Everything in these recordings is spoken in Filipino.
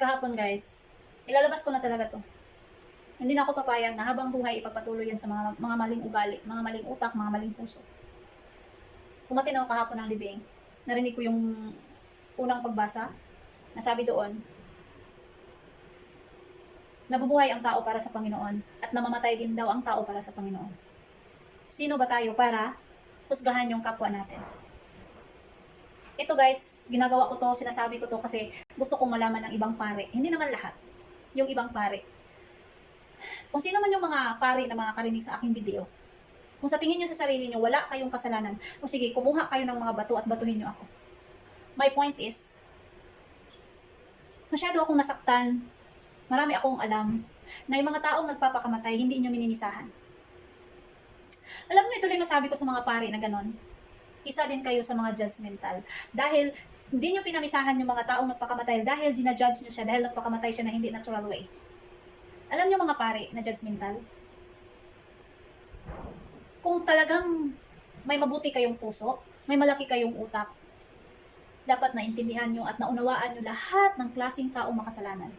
kahapon guys, ilalabas ko na talaga to. Hindi na ako papayag na habang buhay ipapatuloy yan sa mga, mga maling ugali, mga maling utak, mga maling puso. Kumatin ako kahapon ng libing. Narinig ko yung unang pagbasa. Nasabi doon, nabubuhay ang tao para sa Panginoon at namamatay din daw ang tao para sa Panginoon. Sino ba tayo para husgahan yung kapwa natin? Ito guys, ginagawa ko to, sinasabi ko to kasi gusto kong malaman ng ibang pare. Hindi naman lahat. Yung ibang pare. Kung sino man yung mga pare na mga karinig sa aking video, kung sa tingin nyo sa sarili nyo, wala kayong kasalanan, o sige, kumuha kayo ng mga bato at batuhin nyo ako. My point is, masyado akong nasaktan, marami akong alam, na yung mga taong nagpapakamatay, hindi nyo mininisahan. Alam nyo, ito lang masabi ko sa mga pare na ganon. Isa din kayo sa mga judgmental. Dahil hindi nyo pinamisahan yung mga taong nagpakamatay dahil ginajudge nyo siya dahil nagpakamatay siya na hindi natural way. Alam nyo mga pare na judgmental? Kung talagang may mabuti kayong puso, may malaki kayong utak, dapat naintindihan nyo at naunawaan nyo lahat ng klaseng taong makasalanan.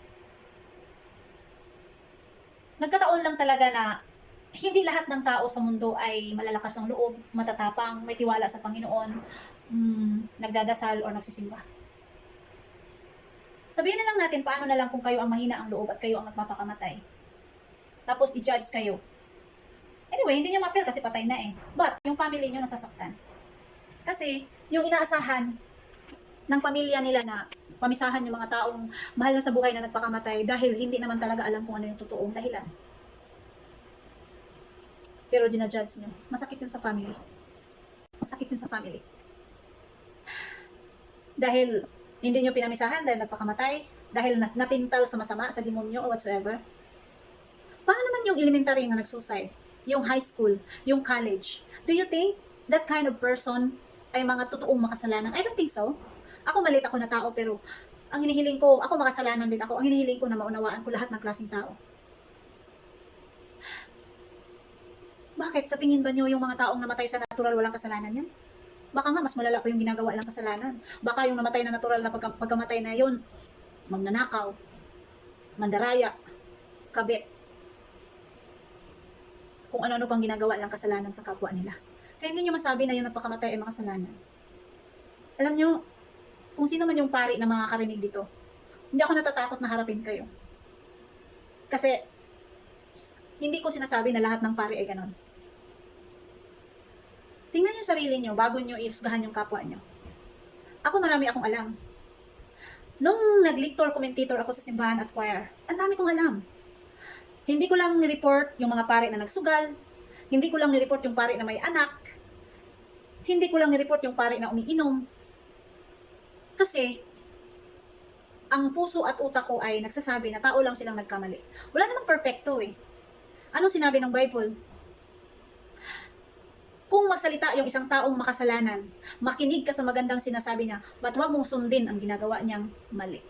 Nagkataon lang talaga na hindi lahat ng tao sa mundo ay malalakas ng loob, matatapang, may tiwala sa Panginoon, mm, nagdadasal o nagsisimba. Sabihin na lang natin paano na lang kung kayo ang mahina ang loob at kayo ang nagpapakamatay. Tapos i-judge kayo. Anyway, hindi nyo ma-feel kasi patay na eh. But, yung family nyo nasasaktan. Kasi, yung inaasahan ng pamilya nila na pamisahan yung mga taong mahal na sa buhay na nagpakamatay dahil hindi naman talaga alam kung ano yung totoong dahilan. Pero ginajudge nyo. Masakit yun sa family. Masakit yun sa family. Dahil hindi nyo pinamisahan dahil nagpakamatay, dahil nat- natintal sa masama, sa demonyo or whatsoever. Paano naman yung elementary na nagsuicide? Yung high school, yung college? Do you think that kind of person ay mga totoong makasalanan? I don't think so. Ako malit ako na tao pero ang hinihiling ko, ako makasalanan din ako, ang hinihiling ko na maunawaan ko lahat ng klaseng tao. Bakit? Sa tingin ba nyo yung mga taong namatay sa natural walang kasalanan yan? Baka nga mas malala pa yung ginagawa lang kasalanan. Baka yung namatay na natural na pagka, pagkamatay na yun, magnanakaw, mandaraya, kabit, kung ano-ano pang ginagawa lang kasalanan sa kapwa nila. Kaya hindi nyo masabi na yung nagpakamatay ay makasalanan. Alam nyo, kung sino man yung pari na mga karinig dito, hindi ako natatakot na harapin kayo. Kasi, hindi ko sinasabi na lahat ng pari ay ganon. Tingnan yung sarili nyo bago nyo iusgahan yung kapwa nyo. Ako marami akong alam. Nung nag-lector commentator ako sa simbahan at choir, ang dami kong alam. Hindi ko lang ni-report yung mga pare na nagsugal, hindi ko lang ni-report yung pare na may anak, hindi ko lang ni-report yung pare na umiinom. Kasi, ang puso at utak ko ay nagsasabi na tao lang silang nagkamali. Wala namang perfecto eh. Anong sinabi ng Bible? Kung magsalita yung isang taong makasalanan, makinig ka sa magandang sinasabi niya, ba't huwag mong sundin ang ginagawa niyang mali?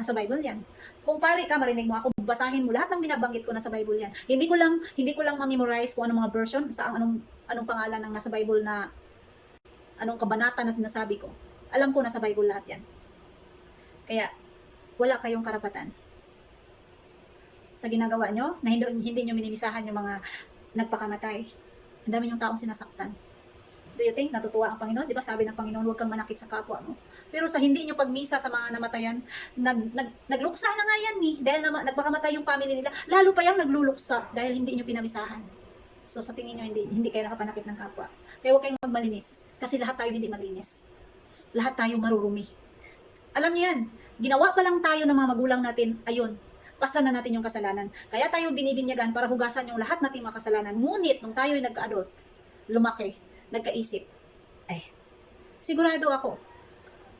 Nasa Bible yan. Kung pare ka, marinig mo ako, basahin mo lahat ng binabanggit ko nasa Bible yan. Hindi ko lang hindi ko lang ma-memorize kung anong mga version, sa anong anong pangalan ng nasa Bible na anong kabanata na sinasabi ko. Alam ko nasa Bible lahat yan. Kaya wala kayong karapatan sa ginagawa nyo na hindi, hindi nyo minimisahan yung mga nagpakamatay. Ang dami yung taong sinasaktan. Do you think natutuwa ang Panginoon? Di ba sabi ng Panginoon, huwag kang manakit sa kapwa mo. Pero sa hindi nyo pagmisa sa mga namatayan, nag, nag, nagluksa na nga yan ni. Dahil na, nagpakamatay yung family nila. Lalo pa yung nagluluksa dahil hindi nyo pinamisahan. So sa tingin nyo, hindi, hindi kayo nakapanakit ng kapwa. Kaya huwag kayong magmalinis. Kasi lahat tayo hindi malinis. Lahat tayo marurumi. Alam niyo yan, ginawa pa lang tayo ng mga magulang natin, ayun, pasan na natin yung kasalanan. Kaya tayo binibinyagan para hugasan yung lahat nating mga kasalanan. Ngunit, nung tayo nagka-adult, lumaki, nagkaisip, ay, sigurado ako,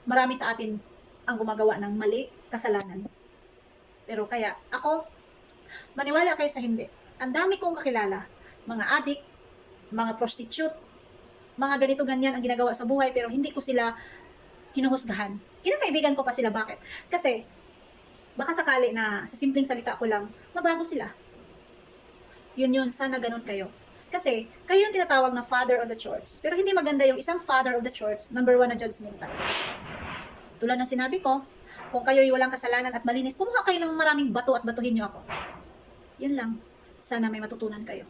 marami sa atin ang gumagawa ng mali, kasalanan. Pero kaya, ako, maniwala kayo sa hindi. Ang dami kong kakilala, mga adik, mga prostitute, mga ganito ganyan ang ginagawa sa buhay pero hindi ko sila hinuhusgahan. Kinakaibigan ko pa sila. Bakit? Kasi, baka sakali na sa simpleng salita ko lang, mabago sila. Yun yun, sana ganun kayo. Kasi, kayo yung tinatawag na father of the church. Pero hindi maganda yung isang father of the church, number one na judgmental. Tulad ng sinabi ko, kung kayo'y walang kasalanan at malinis, kumuha kayo ng maraming bato at batuhin niyo ako. Yun lang. Sana may matutunan kayo.